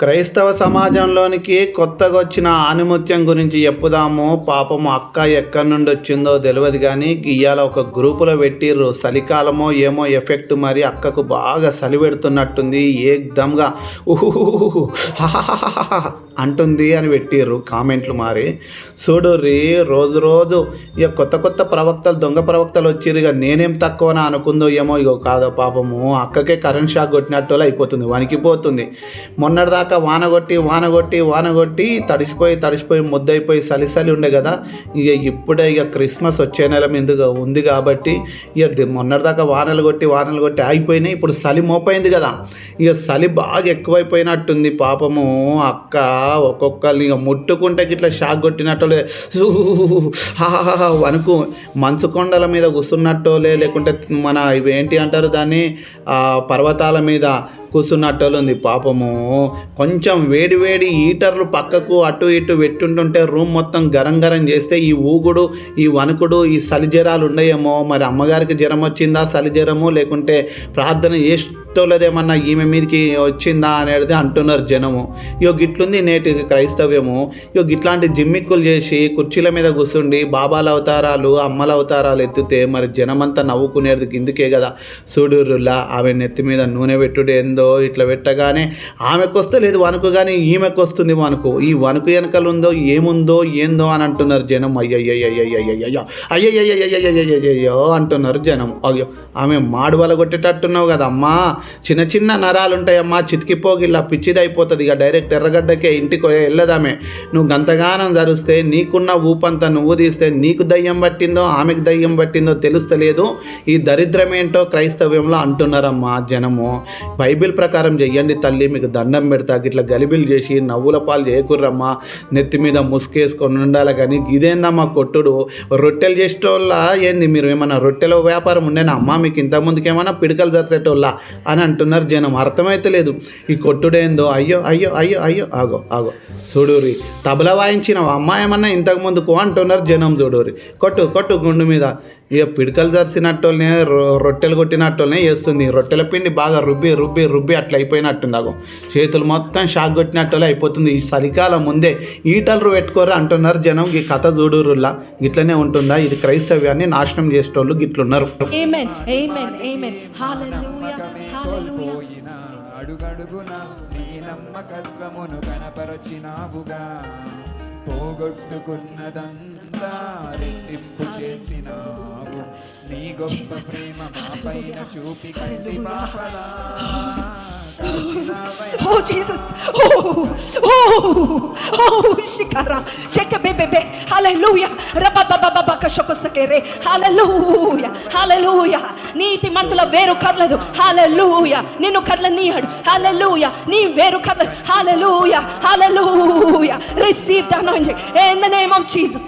క్రైస్తవ సమాజంలోనికి కొత్తగా వచ్చిన ఆనిముత్యం గురించి చెప్పుదాము. పాపము అక్క ఎక్కడి నుండి వచ్చిందో తెలియదు కానీ ఇవాళ ఒక గ్రూపులో పెట్టిర్రు. చలికాలమో ఏమో ఎఫెక్ట్ మరి అక్కకు బాగా చలి పెడుతున్నట్టుంది. ఏదమ్గా ఊహు అంటుంది అని పెట్టిర్రు కామెంట్లు మారి. రీ రోజు రోజు ఇక కొత్త కొత్త ప్రవక్తలు దొంగ ప్రవక్తలు వచ్చిర్రు. ఇక నేనేం తక్కువన అనుకుందో ఏమో ఇగో కాదో పాపము. అక్కకే కరెంట్ షాక్ కొట్టినట్టు అయిపోతుంది వణికిపోతుంది. మొన్నటిదా వాన కొట్టి వాన కొట్టి వాన కొట్టి తడిసిపోయి తడిసిపోయి ముద్దయిపోయి సలిసలి ఉండే కదా. ఇక ఇప్పుడే ఇక క్రిస్మస్ వచ్చే నెల మీద ఉంది కాబట్టి ఇక మొన్నటిదాకా వానలు కొట్టి వానలు కొట్టి ఆగిపోయినాయి. ఇప్పుడు చలి మోపైంది కదా. ఇక చలి బాగా ఎక్కువైపోయినట్టుంది పాపము. అక్క ఒక్కొక్కరిని ఇక ముట్టుకుంటే ఇట్లా షాక్ కొట్టినట్టులే. వణుకు. మంచు కొండల మీద కూర్చున్నట్టోలే లేకుంటే మన ఇవి ఏంటి అంటారు దాన్ని? ఆ పర్వతాల మీద. కూర్చున్నట్టోలు ఉంది పాపము. కొంచెం వేడివేడి హీటర్లు పక్కకు అటు ఇటు పెట్టుంటుంటే రూమ్ మొత్తం గరం గరం చేస్తే ఈ ఊగుడు ఈ వణుకుడు ఈ సలి జ్వరాలు ఉండయేమో. మరి అమ్మగారికి జ్వరం వచ్చిందా చలి జ్వరము? లేకుంటే ప్రార్థన చేస్తోలేదేమన్నా ఈమె మీదకి వచ్చిందా అనేది అంటున్నారు జనము. ఇగో గిట్లుంది నేటి క్రైస్తవ్యము. ఇగో గిట్లాంటి జిమ్మిక్కులు చేసి కుర్చీల మీద కూర్చుండి బాబాల అవతారాలు అమ్మల అవతారాలు ఎత్తితే మరి జనమంతా నవ్వుకునేది కిందికే కదా చూడుర్రులా ఆమె నెత్తి మీద నూనె పెట్టుడు ఏందో ఇట్లా పెట్టగానే ఆమెకు వస్తే లేదు వణుకు కానీ ఈమెకు వస్తుంది వణుకు ఈ వణుకు వెనకలు ఉందో ఏముందో ఏందో అని అంటున్నారు జనం. అయ్యయ్యయ్యయ్యయ్యయ్యో అయ్యయ్యయ్యయ్యయ్యయ్యో అంటున్నారు జనం అయ్యో ఆమె మాడువల కొట్టేటట్టున్నావు కదమ్మా చిన్న చిన్న నరాలు ఉంటాయమ్మా చితికిపోగి ఇలా పిచ్చిది అయిపోతుంది ఇక డైరెక్ట్ ఎర్రగడ్డకే ఇంటికి వెళ్ళదామే నువ్వు గంతగానం జరిస్తే నీకున్న ఊపంతా నువ్వు తీస్తే నీకు దయ్యం పట్టిందో ఆమెకు దయ్యం పట్టిందో తెలుస్తలేదు ఈ దరిద్రం ఏంటో క్రైస్తవ్యంలో అంటున్నారమ్మా జనము బైబిల్ ప్రకారం చెయ్యండి తల్లి మీకు దండం పెడతా ఇట్లా గలిబిలు చేసి నవ్వుల పాలు చేయకుర్రమ్మా నెత్తి మీద ముసుకేసుకొని ఉండాలి కానీ ఇదేందమ్మా కొట్టుడు? రొట్టెలు చేసేటోళ్ళ ఏంది? మీరు ఏమన్నా రొట్టెల వ్యాపారం ఉండేనా అమ్మా మీకు ఇంతకుముందుకు ఏమన్నా పిడకలు జరిసేటోళ్ళ అని అంటున్నారు జనం. అర్థమైతే లేదు. ఈ కొట్టుడేందో? అయ్యో అయ్యో అయ్యో అయ్యో. ఆగో ఆగో. చూడూరి తబల వాయించిన అమ్మాయి ఏమన్నా ఇంతకుముందుకు అంటున్నారు జనం చూడూరి కొట్టు కొట్టు గుండు మీద. ఇక పిడకలు జరిసినట్టోళ్ళనే రొ- రొట్టెలు కొట్టినట్టోళ్ళనే వేస్తుంది రొట్టెల పిండి బాగా రుబ్బి రుబ్బి రుబ్బి అట్లా అయిపోయినట్టుంది. అగో చేతులు మొత్తం షాక్ కొట్టినట్టోళ్ళే అయిపోతుంది. ఈ చలికాలం ముందే ఈటలు పెట్టుకోరు అంటున్నారు జనం. ఈ కథ చూడురుల్లా గిట్లనే ఉంటుందా? ఇది క్రైస్తవ్యాన్ని నాశనం చేసేటోళ్ళు గిట్లున్నారు. అడుగడుగున నీ నమ్మకత్వమును కనపరచినావుగా. పోగొట్టుకున్నదంతా రెట్టింపు చేసినావు నీ గొప్ప ప్రేమ మా పైన చూపి కంటి పాపలా కాచినావయ్యా. Oh Jesus. Oh. Oh. Oh. Shikara. Shake baby baby. Hallelujah. Rababababa kashokosakere. Hallelujah. Hallelujah. నీతి మంతుల వేరు కదలదు హాలెలూయా నిన్ను కదలనీయడు హాలెలూయా నీ వేరు కదలదు hallelujah hallelujah receive the anointing in the name of Jesus